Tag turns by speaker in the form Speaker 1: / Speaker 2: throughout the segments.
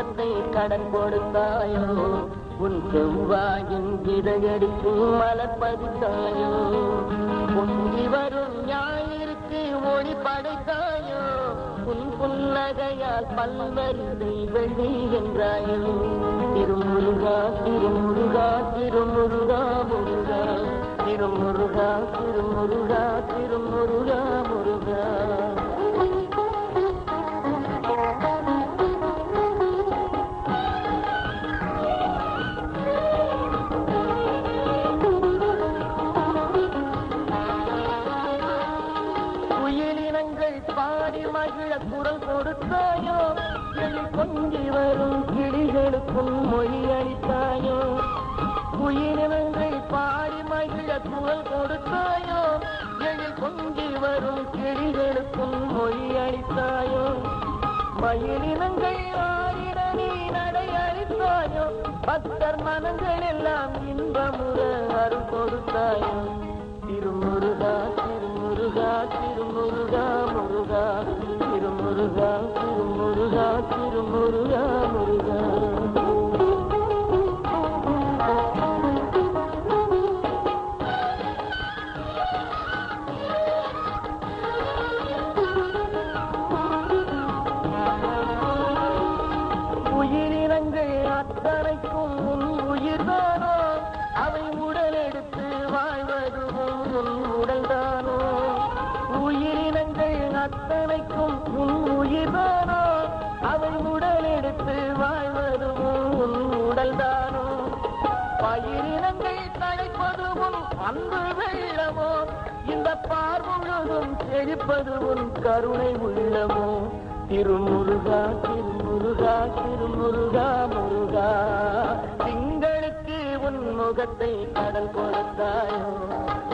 Speaker 1: கடன் கொடுத்தாயோ? உன் செவ்வாயின் இதழடிக்கு மலப்பதித்தாயோ பொங்கி வரும் ஞாயிற்கு ஒளி படைத்தாயோ? உன் புன்னகையால் பல்வரிசை வெள்ளி என்றாயோ? திருமுருகா திருமுருகா திருமுருகா முருகா. திருமுருகா திருமுருகா திருமுருகா முருகா. பாடி மகிழ குரல் கொடுத்தாயோ? கிளி பொங்கி வரும் கிளிகளுக்கும் மொழி அளித்தாயோ? உயிரினங்கள் பாடி மகிழ குரல் கொடுத்தாயோ? எழில் பொங்கி வரும் கிளிகளுக்கும் மொழி அளித்தாயோ? மயிலினங்கள் ஆடிட நீ நடை அளித்தாயோ? பக்தர் மனங்கள் எல்லாம் இன்பமுற அருள் கொடுத்தாயோ? திருமுருகா திருமுருகா திருமுருகா திருமுருகா முருகா. உயிரினங்கள் அத்தனைக்கும் உன் உயிர்தானோ அவை உடல் எடுத்து உன் உயிர்தானோ அவை உடல் எடுத்து வாழ்வதும் உடல் தானோ? பயிரினங்கள் தழைப்பது அன்பு வெள்ளமோ? இந்த பார் முழுதும் செழிப்பது கருணை உள்ளமோ? திருமுருகா திருமுருகா திருமுருகா முருகா. திங்களுக்கு உன் முகத்தை கடல் கொடுத்தாயோ?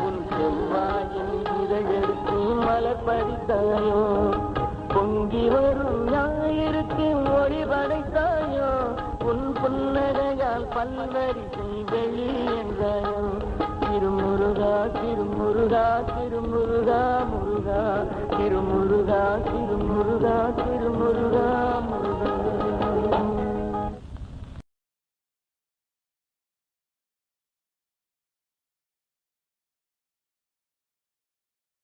Speaker 1: உன் செவ்வாயின் இதழெடுத்து மலர் படித்தாயோ பொங்கி வரும் ஞாயிற்கு ஒளி படைத்தாயோ உன் புன்னகையால் பல்வரிசை வெளி என்றாயோ? திருமுருகா திருமுருகா திருமுருகா முருகா. திருமுருகா திருமுருகா திரு